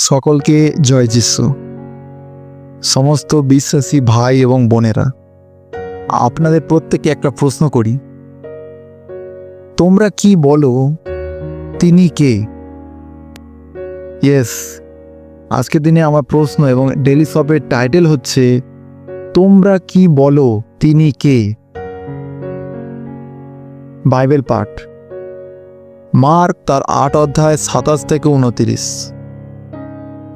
সকলকে জয় যিশু। সমস্ত বিশ্বাসী ভাই এবং বোনেরা, আপনাদের প্রত্যেকে একটা প্রশ্ন করি। তোমরা কি বলো, তিনি কে? ইয়েস, আজকের দিনে আমার প্রশ্ন এবং ডেলি শপের টাইটেল হচ্ছে, তোমরা কি বলো, তিনি কে? বাইবেল পাঠ। মার্ক তার আট অধ্যায় সাতাশ থেকে উনতিরিশ।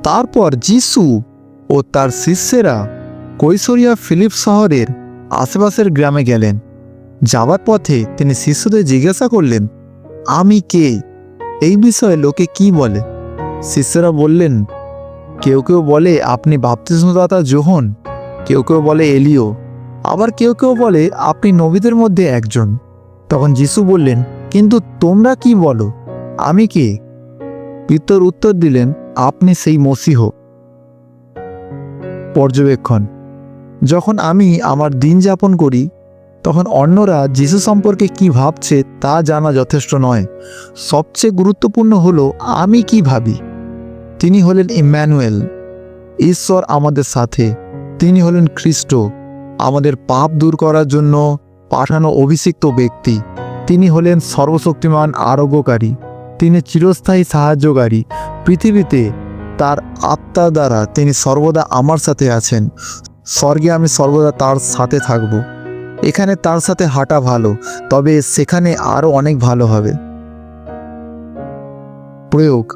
তারপর যিশু ও তার শিষ্যেরা কৈশোরিয়া ফিলিপ শহরের আশেপাশের গ্রামে গেলেন। যাবার পথে তিনি শিষ্যদের জিজ্ঞাসা করলেন, আমি কে? এই বিষয়ে লোকে কি বলে? শিষ্যরা বললেন, কেউ কেউ বলে, আপনি বাপ্তিস্মদাতা জোহন কেউ কেউ বলে, এলিও। আবার কেউ কেউ বলে, আপনি নবীদের মধ্যে একজন। তখন যিশু বললেন, কিন্তু তোমরা কি বলো? আমি কে? পিতর উত্তর দিলেন, আপনি সেই মসিহ। পর্যবেক্ষণ। যখন আমি আমার দিন যাপন করি, তখন অন্যরা যিশু সম্পর্কে কি ভাবছে তা জানা যথেষ্ট নয়। সবচেয়ে গুরুত্বপূর্ণ হলো, আমি কি ভাবি? তিনি হলেন ইম্যানুয়েল, ঈশ্বর আমাদের সাথে। তিনি হলেন খ্রিস্ট, আমাদের পাপ দূর করার জন্য পাঠানো অভিষিক্ত ব্যক্তি। তিনি হলেন সর্বশক্তিমান আরোগ্যকারী। তিনি চিরস্থায়ী সাহায্যকারী। পৃথিবীতে তার আত্মা দ্বারা তিনি সর্বদা আমার সাথে আছেন। স্বর্গে আমি সর্বদা তার সাথে থাকব। এখানে তার সাথে হাঁটা ভালো, তবে সেখানে আরও অনেক ভালো হবে। প্রয়োগ।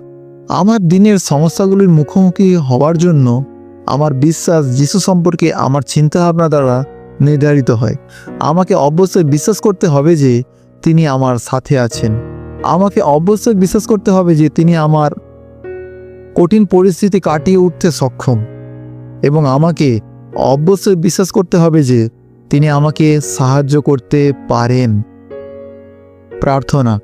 আমার দিনের সমস্যাগুলির মুখোমুখি হওয়ার জন্য আমার বিশ্বাস যিশু সম্পর্কে আমার চিন্তাভাবনা দ্বারা নির্ধারিত হয়। আমাকে অবশ্যই বিশ্বাস করতে হবে যে তিনি আমার সাথে আছেন। আমাকে অবশ্যই বিশ্বাস করতে হবে যে তিনি আমার কঠিন পরিস্থিতি কাটিয়ে উঠতে সক্ষম। এবং আমাকে অবশ্যই বিশ্বাস করতে হবে যে তিনি আমাকে সাহায্য করতে পারেন। প্রার্থনা,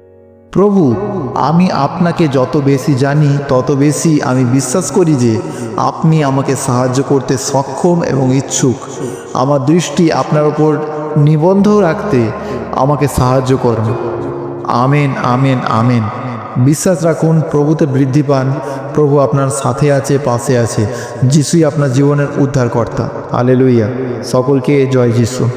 প্রভু, আমি আপনাকে যত বেশি জানি, তত বেশি আমি বিশ্বাস করি যে আপনি আমাকে সাহায্য করতে সক্ষম এবং ইচ্ছুক। আমার দৃষ্টি আপনার ওপর নিবন্ধ রাখতে আমাকে সাহায্য করুন। Amen amen amen. বিশ্বাস রাখুন, প্রভুতে বৃদ্ধি পান, প্রভু আপনার সাথে আছে, পাশে আছে। যিশুই আপনার জীবনের উদ্ধারকর্তা। আলেলুইয়া সকলকে জয় যিশু।